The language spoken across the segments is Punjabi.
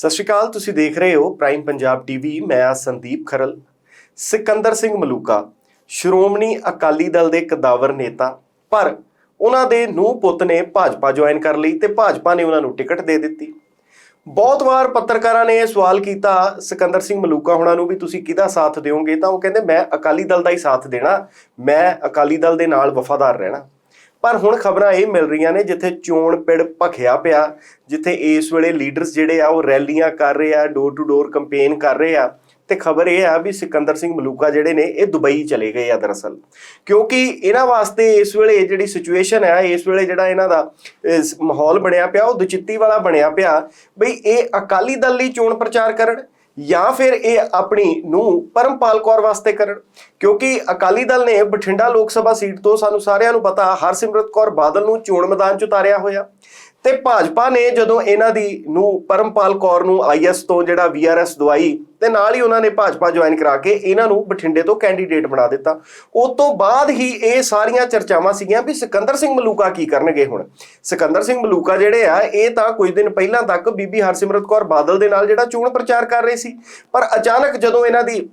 ਸਤਿ ਸ਼੍ਰੀ ਅਕਾਲ, ਤੁਸੀਂ ਦੇਖ ਰਹੇ ਹੋ ਪ੍ਰਾਈਮ ਪੰਜਾਬ ਟੀਵੀ ਮੈਂ ਆ ਸੰਦੀਪ ਖਰਲ। ਸਿਕੰਦਰ ਸਿੰਘ ਮਲੂਕਾ, ਸ਼੍ਰੋਮਣੀ ਅਕਾਲੀ ਦਲ ਦੇ ਕਦਾਵਰ ਨੇਤਾ, ਪਰ ਉਹਨਾਂ ਦੇ ਨੂੰਹ ਪੁੱਤ ਨੇ ਭਾਜਪਾ ਜੁਆਇਨ ਕਰ ਲਈ ਤੇ ਭਾਜਪਾ ਨੇ ਉਹਨਾਂ ਨੂੰ ਟਿਕਟ ਦੇ ਦਿੱਤੀ। ਬਹੁਤ ਵਾਰ ਪੱਤਰਕਾਰਾਂ ਨੇ ਇਹ ਸਵਾਲ ਕੀਤਾ, ਸਿਕੰਦਰ ਸਿੰਘ ਮਲੂਕਾ ਹੁਣਾਂ ਨੂੰ ਵੀ ਤੁਸੀਂ ਕਿਹਦਾ ਸਾਥ ਦਿਓਗੇ? ਤਾਂ ਉਹ ਕਹਿੰਦੇ, ਮੈਂ ਅਕਾਲੀ ਦਲ ਦਾ ਹੀ ਸਾਥ ਦੇਣਾ, ਮੈਂ ਅਕਾਲੀ ਦਲ ਦੇ ਨਾਲ ਵਫਾਦਾਰ ਰਹਿਣਾ। ਪਰ ਹੁਣ ਖਬਰਾਂ ਇਹ ਮਿਲ ਰਹੀਆਂ ਨੇ ਜਿੱਥੇ ਚੋਣ ਪਿੜ ਭਖਿਆ ਪਿਆ, ਜਿੱਥੇ ਇਸ ਵੇਲੇ ਲੀਡਰਸ ਜਿਹੜੇ ਆ ਉਹ ਰੈਲੀਆਂ ਕਰ ਰਹੇ ਆ ਡੋਰ ਟੂ ਡੋਰ ਕੈਂਪੇਨ ਕਰ ਰਹੇ ਆ, ਤੇ ਖਬਰ ਇਹ ਆ ਵੀ ਸਿਕੰਦਰ ਸਿੰਘ ਮਲੂਕਾ ਜਿਹੜੇ ਨੇ ਇਹ ਦੁਬਈ ਚਲੇ ਗਏ ਆ ਦਰਅਸਲ। ਕਿਉਂਕਿ ਇਹਨਾਂ ਵਾਸਤੇ ਇਸ ਵੇਲੇ ਜਿਹੜੀ ਸਿਚੁਏਸ਼ਨ ਹੈ ਇਸ ਵੇਲੇ ਜਿਹੜਾ ਇਹਨਾਂ ਦਾ ਮਾਹੌਲ ਬਣਿਆ ਪਿਆ, ਉਹ ਦੁਚਿੱਤੀ ਵਾਲਾ ਬਣਿਆ ਪਿਆ, ਬਈ ਇਹ ਅਕਾਲੀ ਦਲ ਲਈ ਚੋਣ ਪ੍ਰਚਾਰ ਕਰਨ ਜਾਂ ਫਿਰ ਇਹ ਆਪਣੀ ਨੂੰ ਪਰਮਪਾਲ ਕੌਰ ਵਾਸਤੇ ਕਰਨ। ਕਿਉਂਕਿ ਅਕਾਲੀ ਦਲ ਨੇ ਬਠਿੰਡਾ ਲੋਕ ਸਭਾ ਸੀਟ ਤੋਂ ਸਾਨੂੰ ਸਾਰਿਆਂ ਨੂੰ ਪਤਾ ਹਰਸਿਮਰਤ ਕੌਰ ਬਾਦਲ ਨੂੰ ਚੋਣ ਮੈਦਾਨ 'ਚ ਉਤਾਰਿਆ ਹੋਇਆ। ਤੇ ਭਾਜਪਾ ਨੇ ਜਦੋਂ ਇਹਨਾਂ ਦੀ ਨੂੰ ਪਰਮਪਾਲ ਕੌਰ ਨੂੰ ਆਈਐਸ ਤੋਂ ਜਿਹੜਾ ਵੀਆਰਐਸ ਦਵਾਈ ਤੇ ਨਾਲ ਹੀ ਉਹਨਾਂ ਨੇ ਭਾਜਪਾ ਜੁਆਇਨ ਕਰਾ ਕੇ ਇਹਨਾਂ ਨੂੰ ਬਠਿੰਡੇ ਤੋਂ ਕੈਂਡੀਡੇਟ ਬਣਾ ਦਿੱਤਾ। ਉਸ ਤੋਂ ਬਾਅਦ ਹੀ ਇਹ ਸਾਰੀਆਂ ਚਰਚਾਵਾਂ ਸੀਗੀਆਂ ਵੀ ਸਿਕੰਦਰ ਸਿੰਘ ਮਲੂਕਾ ਕੀ ਕਰਨਗੇ ਹੁਣ? ਸਿਕੰਦਰ ਸਿੰਘ ਮਲੂਕਾ ਜਿਹੜੇ ਆ, ਇਹ ਤਾਂ ਕੁਝ ਦਿਨ ਪਹਿਲਾਂ ਤੱਕ ਬੀਬੀ ਹਰਸਿਮਰਤ ਕੌਰ ਬਾਦਲ ਦੇ ਨਾਲ ਜਿਹੜਾ ਚੋਣ ਪ੍ਰਚਾਰ ਕਰ ਰਹੇ ਸੀ। ਪਰ ਅਚਾਨਕ ਜਦੋਂ ਇਹਨਾਂ ਦੀ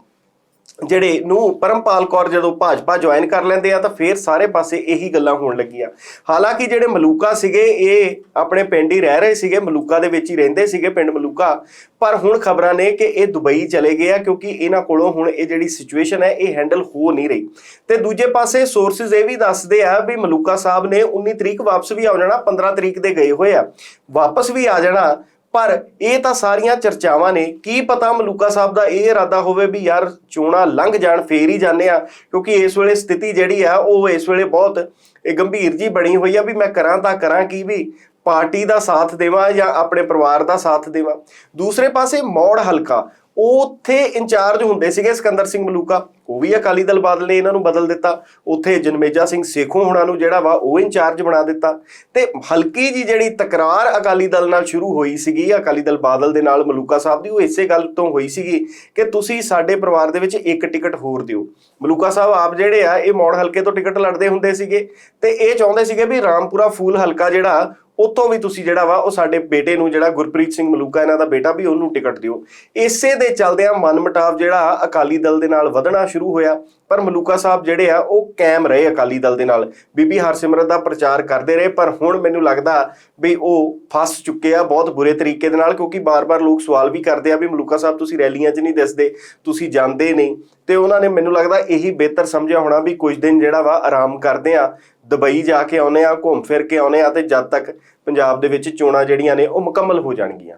ਜਿਹੜੇ ਨੂੰ ਪਰਮਪਾਲ ਕੌਰ ਜਦੋਂ ਭਾਜਪਾ ਜੁਆਇਨ ਕਰ ਲੈਂਦੇ ਆ ਤਾਂ ਫੇਰ ਸਾਰੇ ਪਾਸੇ ਇਹੀ ਗੱਲਾਂ ਹੋਣ ਲੱਗੀਆਂ। ਹਾਲਾਂਕਿ ਜਿਹੜੇ ਮਲੂਕਾ ਸੀਗੇ, ਇਹ ਆਪਣੇ ਪਿੰਡ ਹੀ ਰਹਿ ਰਹੇ ਸੀਗੇ, ਮਲੂਕਾ ਦੇ ਵਿੱਚ ਹੀ ਰਹਿੰਦੇ ਸੀਗੇ ਪਿੰਡ ਮਲੂਕਾ। ਪਰ ਹੁਣ ਖਬਰਾਂ ਨੇ ਕਿ ਇਹ ਦੁਬਈ ਚਲੇ ਗਏ ਆ ਕਿਉਂਕਿ ਇਹਨਾਂ ਕੋਲੋਂ ਹੁਣ ਇਹ ਜਿਹੜੀ ਸਿਚੁਏਸ਼ਨ ਹੈ, ਇਹ ਹੈਂਡਲ ਹੋ ਨਹੀਂ ਰਹੀ। ਤੇ ਦੂਜੇ ਪਾਸੇ ਸੋਰਸਸ ਇਹ ਵੀ ਦੱਸਦੇ ਆ ਵੀ ਮਲੂਕਾ ਸਾਹਿਬ ਨੇ 19 ਤਰੀਕ ਵਾਪਸ ਵੀ ਆ ਜਾਣਾ 15 ਤਰੀਕ ਦੇ ਗਏ ਹੋਏ ਆ। ਵਾਪਸ ਵੀ ਆ ਜਾਣਾ ਪਰ ਇਹ ਤਾਂ ਸਾਰੀਆਂ ਚਰਚਾਵਾਂ ਨੇ। ਕੀ ਪਤਾ ਮਲੂਕਾ ਸਾਹਿਬ ਦਾ ਇਹ ਇਰਾਦਾ ਹੋਵੇ ਵੀ ਯਾਰ ਚੋਣਾ ਲੰਘ ਜਾਣ, ਫੇਰ ਹੀ ਜਾਂਦੇ ਆ ਕਿਉਂਕਿ ਇਸ ਵੇਲੇ ਸਥਿਤੀ ਜਿਹੜੀ ਆ, ਉਹ ਇਸ ਵੇਲੇ ਬਹੁਤ ਇਹ ਗੰਭੀਰ ਜੀ ਬਣੀ ਹੋਈ ਆ ਵੀ ਮੈਂ ਕਰਾਂ ਤਾਂ ਕਰਾਂ ਕੀ ਵੀ, ਪਾਰਟੀ ਦਾ ਸਾਥ ਦੇਵਾਂ ਜਾਂ ਆਪਣੇ ਪਰਿਵਾਰ ਦਾ ਸਾਥ ਦੇਵਾਂ। ਦੂਸਰੇ ਪਾਸੇ ਮੌੜ ਹਲਕਾ ਉੱਥੇ ਇੰਚਾਰਜ ਹੁੰਦੇ ਸੀਗੇ ਸਿਕੰਦਰ ਸਿੰਘ ਮਲੂਕਾ। ਉਹ ਵੀ ਅਕਾਲੀ ਦਲ ਬਾਦਲ ਨੇ ਇਹਨਾਂ ਨੂੰ ਬਦਲ ਦਿੱਤਾ। ਉੱਥੇ ਜਨਮੇਜਾ ਸਿੰਘ ਸੇਖੋਂ ਹੁਣਾਂ ਨੂੰ ਜਿਹੜਾ ਵਾ ਉਹ ਇੰਚਾਰਜ ਬਣਾ ਦਿੱਤਾ। ਤੇ ਹਲਕੀ ਜੀ ਜਿਹੜੀ ਤਕਰਾਰ ਅਕਾਲੀ ਦਲ ਨਾਲ ਸ਼ੁਰੂ ਹੋਈ ਸੀਗੀ, ਅਕਾਲੀ ਦਲ ਬਾਦਲ ਦੇ ਨਾਲ ਮਲੂਕਾ ਸਾਹਿਬ ਦੀ, ਉਹ ਇਸੇ ਗੱਲ ਤੋਂ ਹੋਈ ਸੀਗੀ ਕਿ ਤੁਸੀਂ ਸਾਡੇ ਪਰਿਵਾਰ ਦੇ ਵਿੱਚ ਇੱਕ ਟਿਕਟ ਹੋਰ ਦਿਓ। ਮਲੂਕਾ ਸਾਹਿਬ ਆਪ ਜਿਹੜੇ ਆ, ਇਹ ਮੌੜ ਹਲਕੇ ਤੋਂ ਟਿਕਟ ਲੜਦੇ ਹੁੰਦੇ ਸੀਗੇ ਤੇ ਇਹ ਚਾਹੁੰਦੇ ਸੀਗੇ ਵੀ ਰਾਮਪੁਰਾ ਫੂਲ ਹਲਕਾ ਜਿਹੜਾ ਉੱਥੋਂ ਵੀ ਤੁਸੀਂ ਜਿਹੜਾ ਵਾ ਉਹ ਸਾਡੇ ਬੇਟੇ ਨੂੰ ਜਿਹੜਾ ਗੁਰਪ੍ਰੀਤ ਸਿੰਘ ਮਲੂਕਾ ਇਹਨਾਂ ਦਾ ਬੇਟਾ ਵੀ ਉਹਨੂੰ ਟਿਕਟ ਦਿਓ। ਇਸੇ ਦੇ ਚੱਲਦਿਆਂ ਮਨਮਟਾਵ ਜਿਹੜਾ ਅਕਾਲੀ ਦਲ ਦੇ ਨਾਲ ਵਧਣਾ ਸ਼ੁਰੂ ਹੋਇਆ, ਪਰ ਮਲੂਕਾ ਸਾਹਿਬ ਜਿਹੜੇ ਆ ਉਹ ਕਾਇਮ ਰਹੇ ਅਕਾਲੀ ਦਲ ਦੇ ਨਾਲ। ਬੀਬੀ ਹਰਸਿਮਰਤ ਦਾ ਪ੍ਰਚਾਰ ਕਰਦੇ ਰਹੇ, ਪਰ ਹੁਣ ਮੈਨੂੰ ਲੱਗਦਾ ਵੀ ਉਹ ਫਸ ਚੁੱਕੇ ਆ ਬਹੁਤ ਬੁਰੇ ਤਰੀਕੇ ਦੇ ਨਾਲ, ਕਿਉਂਕਿ ਬਾਰ-ਬਾਰ ਲੋਕ ਸਵਾਲ ਵੀ ਕਰਦੇ ਆ ਵੀ ਮਲੂਕਾ ਸਾਹਿਬ ਤੁਸੀਂ ਰੈਲੀਆਂ 'ਚ ਨਹੀਂ ਦਿਸਦੇ, ਤੁਸੀਂ ਜਾਂਦੇ ਨਹੀਂ। ਤੇ ਉਹਨਾਂ ਨੇ ਮੈਨੂੰ ਲੱਗਦਾ ਇਹੀ ਬਿਹਤਰ ਸਮਝਿਆ ਹੋਣਾ ਵੀ ਕੁਝ ਦਿਨ ਜਿਹੜਾ ਵਾ ਆਰਾਮ ਕਰਦੇ ਆ। ਦੁਬਈ ਜਾ ਕੇ ਆਉਨੇ ਆ, ਘੁੰਮ ਫਿਰ ਕੇ ਆਉਨੇ ਆ ਤੇ ਜਦ ਤੱਕ ਪੰਜਾਬ ਦੇ ਵਿੱਚ ਚੋਣਾਂ ਜਿਹੜੀਆਂ ਨੇ ਉਹ ਮੁਕੰਮਲ ਹੋ ਜਾਣਗੀਆਂ।